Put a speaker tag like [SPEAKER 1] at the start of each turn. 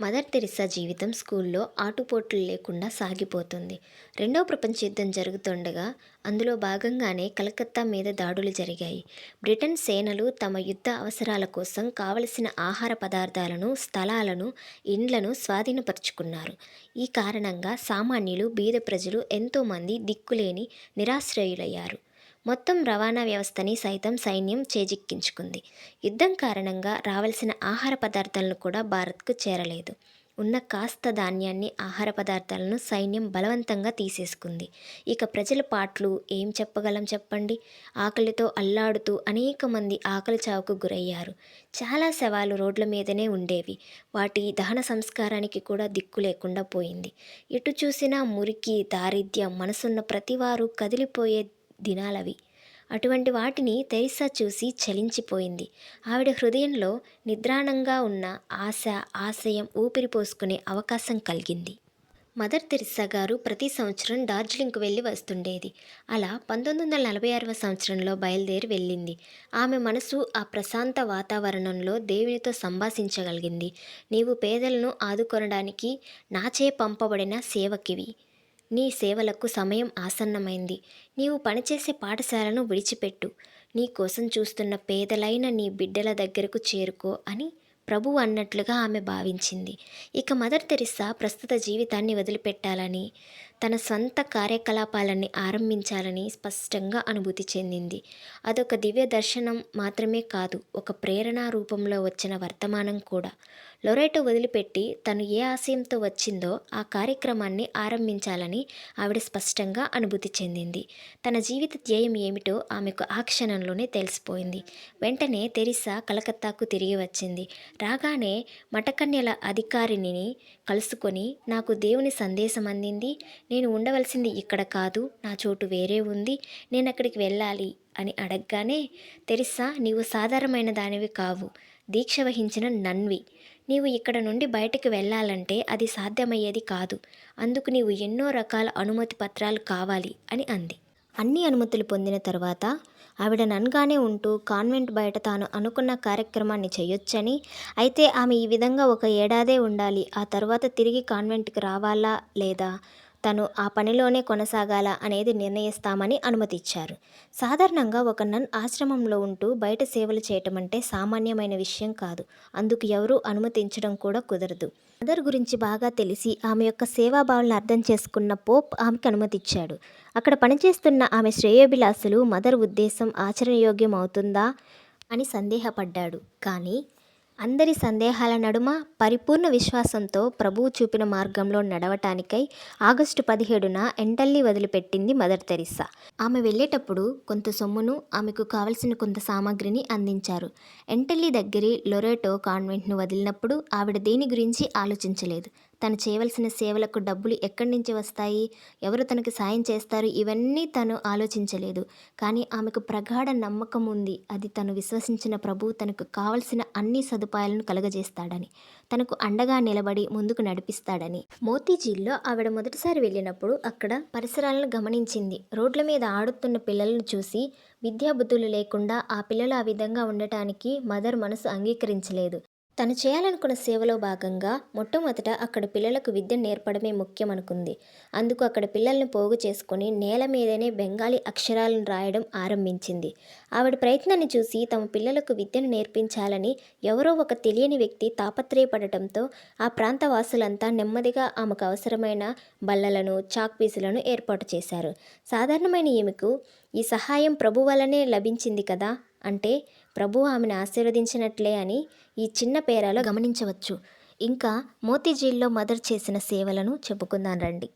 [SPEAKER 1] Mother Teresa జీవితం స్కూల్లో ఆటుపోట్లు లేకుండా సాగిపోతుంది. రెండవ ప్రపంచ యుద్ధం జరుగుతుండగా అందులో భాగంగానే కలకత్తా మీద దాడులు జరిగాయి. బ్రిటన్ సేనలు తమ యుద్ధ అవసరాల కోసం కావలసిన ఆహార పదార్థాలను స్థలాలను ఇండ్లను స్వాధీనపరుచుకున్నారు. ఈ కారణంగా సామాన్యులు బీద ప్రజలు ఎంతోమంది దిక్కులేని నిరాశ్రయులయ్యారు. మొత్తం రవాణా వ్యవస్థని సైతం సైన్యం చేజిక్కించుకుంది. యుద్ధం కారణంగా రావాల్సిన ఆహార పదార్థాలను కూడా భారత్కు చేరలేదు. ఉన్న కాస్త ధాన్యాన్ని ఆహార పదార్థాలను సైన్యం బలవంతంగా తీసేసుకుంది. ఇక ప్రజల పాట్లు ఏం చెప్పగలం చెప్పండి? ఆకలితో అల్లాడుతూ అనేక మంది ఆకలి చావుకు గురయ్యారు. చాలా శవాలు రోడ్ల మీదనే ఉండేవి. వాటి దహన సంస్కారానికి కూడా దిక్కు లేకుండా పోయింది. ఎటు చూసినా మురికి దారిద్ర్యం మనసున్న ప్రతివారు కదిలిపోయే దినాలవి. అటువంటి వాటిని తెరిసా చూసి చలించిపోయింది. ఆవిడ హృదయంలో నిద్రాణంగా ఉన్న ఆశ ఆశయం ఊపిరి పోసుకునే అవకాశం కలిగింది. మదర్ తెరిసా గారు ప్రతి సంవత్సరం డార్జిలింగ్కు వెళ్ళి వస్తుండేది. అలా పంతొమ్మిది వందల నలభై ఆరవ సంవత్సరంలో బయలుదేరి వెళ్ళింది. ఆమె మనసు ఆ ప్రశాంత వాతావరణంలో దేవునితో సంభాషించగలిగింది. నీవు పేదలను ఆదుకొనడానికి నాచే పంపబడిన సేవకివి. నీ సేవలకు సమయం ఆసన్నమైంది. నీవు పనిచేసే పాఠశాలను విడిచిపెట్టు. నీ కోసం చూస్తున్న పేదలైన నీ బిడ్డల దగ్గరకు చేరుకో అని ప్రభు అన్నట్లుగా ఆమె భావించింది. ఇక మదర్ తెరిసా ప్రస్తుత జీవితాన్ని వదిలిపెట్టాలని తన సొంత కార్యకలాపాలని ఆరంభించాలని స్పష్టంగా అనుభూతి చెందింది. అదొక దివ్య దర్శనం మాత్రమే కాదు ఒక ప్రేరణ రూపంలో వచ్చిన వర్తమానం కూడా. లొరేటో వదిలిపెట్టి తను ఏ ఆశయంతో వచ్చిందో ఆ కార్యక్రమాన్ని ఆరంభించాలని ఆవిడ స్పష్టంగా అనుభూతి చెందింది. తన జీవిత ధ్యేయం ఏమిటో ఆమెకు ఆ క్షణంలోనే తెలిసిపోయింది. వెంటనే తెరిసా కలకత్తాకు తిరిగి వచ్చింది. రాగానే మటకన్యల అధికారిని కలుసుకొని నాకు దేవుని సందేశం అందింది. నేను ఉండవలసింది ఇక్కడ కాదు నా చోటు వేరే ఉంది నేను అక్కడికి వెళ్ళాలి అని అడగగానే తెరిసా నీవు సాధారణమైన దానివి కావు దీక్ష వహించిన నన్వి. నీవు ఇక్కడ నుండి బయటకు వెళ్ళాలంటే అది సాధ్యమయ్యేది కాదు అందుకు నీవు ఎన్నో రకాల అనుమతి పత్రాలు కావాలి అని అంది. అన్ని అనుమతులు పొందిన తర్వాత ఆవిడ నన్గానే ఉంటూ కాన్వెంట్ బయట తాను అనుకున్న కార్యక్రమాన్ని చేయొచ్చని అయితే ఆమె ఈ విధంగా ఒక ఏడాదే ఉండాలి ఆ తర్వాత తిరిగి కాన్వెంట్కి రావాలా లేదా? తను ఆ పనిలోనే కొనసాగాల అనేది నిర్ణయిస్తామని అనుమతిచ్చారు. సాధారణంగా ఒక నన్ ఆశ్రమంలో ఉంటూ బయట సేవలు చేయటం అంటే సామాన్యమైన విషయం కాదు. అందుకు ఎవరూ అనుమతించడం కూడా కుదరదు. మదర్ గురించి బాగా తెలిసి ఆమె యొక్క సేవాభావాలను అర్థం చేసుకున్న పోప్ ఆమెకు అనుమతిచ్చాడు. అక్కడ పనిచేస్తున్న ఆమె శ్రేయోభిలాసులు మదర్ ఉద్దేశం ఆచరణయోగ్యం అవుతుందా అని సందేహపడ్డాడు. కానీ అందరి సందేహాల నడుమ పరిపూర్ణ విశ్వాసంతో ప్రభువు చూపిన మార్గంలో నడవటానికై ఆగస్టు పదిహేడున ఎంటల్లీ వదిలిపెట్టింది మదర్ తెరిసా ఆమె వెళ్ళేటప్పుడు కొంత సొమ్మును ఆమెకు కావలసిన కొంత సామాగ్రిని అందించారు. ఎంటల్లి దగ్గరి లొరేటో కాన్వెంట్ను వదిలినప్పుడు ఆవిడ దేని గురించి ఆలోచించలేదు. తను చేయవలసిన సేవలకు డబ్బులు ఎక్కడి నుంచి వస్తాయి? ఎవరు తనకు సాయం చేస్తారు? ఇవన్నీ తను ఆలోచించలేదు. కానీ ఆమెకు ప్రగాఢ నమ్మకం ఉంది. అది తను విశ్వసించిన ప్రభు తనకు కావలసిన అన్ని సదుపాయాలను కలగజేస్తాడని తనకు అండగా నిలబడి ముందుకు నడిపిస్తాడని. మోతీజీల్లో ఆవిడ మొదటిసారి వెళ్ళినప్పుడు అక్కడ పరిసరాలను గమనించింది. రోడ్ల మీద ఆడుతున్న పిల్లలను చూసి విద్యాబుద్ధులు లేకుండా ఆ పిల్లలు ఆ విధంగా ఉండటానికి మదర్ మనసు అంగీకరించలేదు. తను చేయాలనుకున్న సేవలో భాగంగా మొట్టమొదట అక్కడ పిల్లలకు విద్య నేర్పడమే ముఖ్యం అనుకుంది అందుకు అక్కడ పిల్లల్ని పోగు చేసుకుని నేల మీదనే బెంగాలీ అక్షరాలను రాయడం ఆరంభించింది. ఆవిడ ప్రయత్నాన్ని చూసి తమ పిల్లలకు విద్యను నేర్పించాలని ఎవరో ఒక తెలియని వ్యక్తి తాపత్రయపడటంతో ఆ ప్రాంత వాసులంతా నెమ్మదిగా ఆమెకు అవసరమైన బల్లలను చాక్ పీసులను ఏర్పాటు చేశారు. సాధారణమైన ఈమెకు ఈ సహాయం ప్రభు వల్లనే లభించింది కదా? అంటే ప్రభు ఆమెను ఆశీర్వదించినట్లే అని ఈ చిన్న పేరాలో గమనించవచ్చు. ఇంకా మోతీజీల్లో మదర్ చేసిన సేవలను చెప్పుకుందాం రండి.